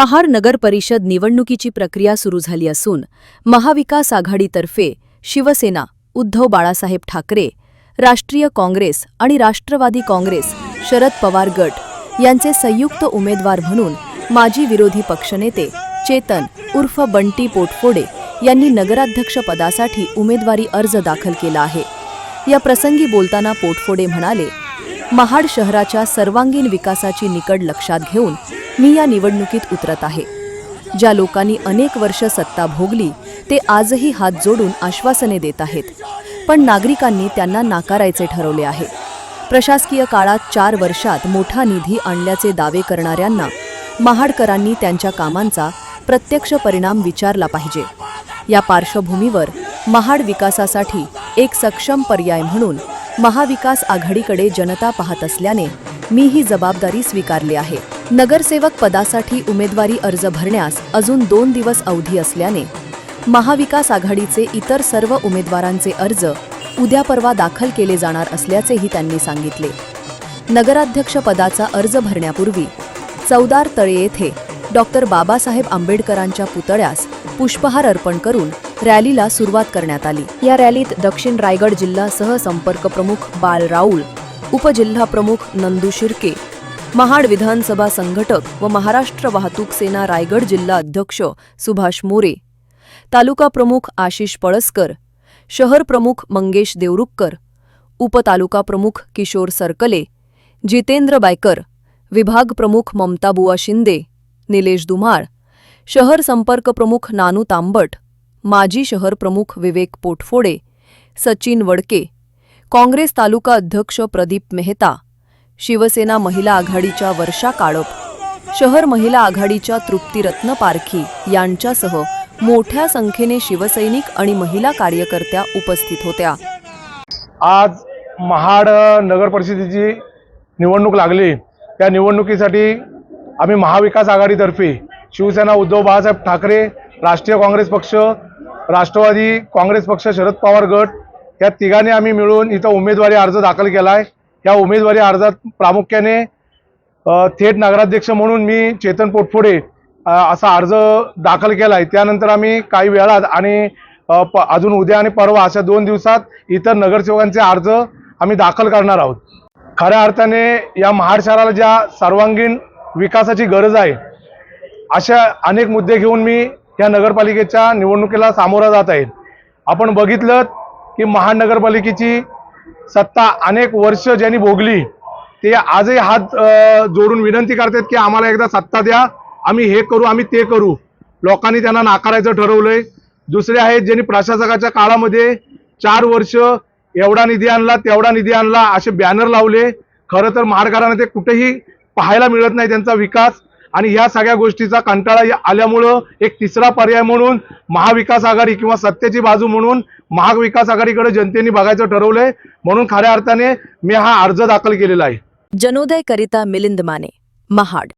महार नगर परिषद निवडणुकीची प्रक्रिया सुरू झाली असून महाविकास आघाडीतर्फे शिवसेना उद्धव बाळासाहेब ठाकरे राष्ट्रीय काँग्रेस आणि राष्ट्रवादी काँग्रेस शरद पवार गट यांचे संयुक्त उमेदवार म्हणून माजी विरोधी पक्षनेते चेतन उर्फ बंटी पोटफोडे यांनी नगराध्यक्षपदासाठी उमेदवारी अर्ज दाखल केला आहे. या प्रसंगी बोलताना पोटफोडे म्हणाले महाड शहराच्या सर्वांगीण विकासाची निकड लक्षात घेऊन मी या निवडणुकीत उतरत आहे. ज्या लोकांनी अनेक वर्ष सत्ता भोगली ते आजही हात जोडून आश्वासने देत आहेत. पण नागरिकांनी त्यांना नाकारायचे ठरवले आहे. प्रशासकीय काळात चार वर्षात मोठा निधी आणल्याचे दावे करणाऱ्यांना महाडकरांनी त्यांच्या कामांचा प्रत्यक्ष परिणाम विचारला पाहिजे. या पार्श्वभूमीवर महाड विकासासाठी एक सक्षम पर्याय म्हणून महाविकास आघाडीकडे जनता पाहत असल्याने मी ही जबाबदारी स्वीकारली आहे. नगरसेवक पदासाठी उमेदवारी अर्ज भरण्यास अजून दोन दिवस अवधी असल्याने महाविकास आघाडीचे इतर सर्व उमेदवारांचे अर्ज उद्या परवा दाखल केले जाणार असल्याचेही त्यांनी सांगितले. नगराध्यक्षपदाचा अर्ज भरण्यापूर्वी चौदार तळे येथे डॉक्टर बाबासाहेब आंबेडकरांच्या पुतळ्यास पुष्पहार अर्पण करून रॅलीला सुरुवात करण्यात आली. या रॅलीत दक्षिण रायगड जिल्हा सहसंपर्क प्रमुख बाळ राऊळ उपजिल्हा प्रमुख नंदू शिर्के महाड विधानसभा संघटक व महाराष्ट्र वाहतूक सेना रायगड जिल्हा अध्यक्ष सुभाष मोरे, तालुका प्रमुख आशिष पळसकर, शहर प्रमुख मंगेश देवरुक्कर उपतालुका प्रमुख किशोर सरकले, जितेंद्र बायकर, विभाग प्रमुख ममताबुवा शिंदे, निलेश दुमाळ, शहर संपर्क प्रमुख नानू तांबट, माजी शहर प्रमुख विवेक पोटफोडे, सचिन वडके, काँग्रेस तालुका अध्यक्ष प्रदीप मेहता शिवसेना महिला आघाडीच्या वर्षा काळप शहर महिला आघाडीच्या तृप्तीरत्न पारखी यांच्यासह मोठ्या संख्येने शिवसैनिक आणि महिला कार्यकर्त्या उपस्थित होत्या. आज महाड नगर परिषदेची निवडणूक लागली. त्या निवडणुकीसाठी आम्ही महाविकास आघाडीतर्फे शिवसेना उद्धव बाळासाहेब ठाकरे राष्ट्रीय काँग्रेस पक्ष राष्ट्रवादी काँग्रेस पक्ष शरद पवार गट या तिघांनी आम्ही मिळून इथं उमेदवारी अर्ज दाखल केला आहे या उमेदवारी अर्जात प्रामुख्याने थेट नगराध्यक्ष म्हणून मी चेतन पोटफोडे असा अर्ज दाखल केला आहे त्यानंतर आम्ही काही वेळात आणि प- अजून उद्या आणि परवा अशा दोन दिवसात इतर नगरसेवकांचे अर्ज आम्ही दाखल करणार आहोत. खऱ्या अर्थाने या महाड शहराला ज्या सर्वांगीण विकासाची गरज आहे अशा अनेक मुद्दे घेऊन मी या नगरपालिकेच्या निवडणुकीला सामोरा जात आहे. आपण बघितलं की महानगरपालिकेची सत्ता अनेक वर्ष ज्यांनी भोगली ते आजही हात जोडून विनंती करतात की आम्हाला एकदा सत्ता द्या आम्ही हे करू आम्ही ते करू. लोकांनी त्यांना नाकारायचं ठरवलंय. दुसरे आहेत ज्यांनी प्रशासकाच्या काळामध्ये चार वर्ष एवढा निधी आणला तेवढा निधी आणला असे बॅनर लावले. खरं तर महाडकरांना ते कुठेही पाहायला मिळत नाही त्यांचा विकास. आणि या सगळ्या गोष्टीचा कंटाळा आल्यामुळं एक तिसरा पर्याय म्हणून महाविकास आघाडी किंवा सत्तेची बाजू म्हणून महाविकास आघाडीकडे जनतेने बघायचं ठरवलंय. म्हणून खऱ्या अर्थाने मी हा अर्ज दाखल केलेला आहे. जनोदय करिता मिलिंद माने महाड.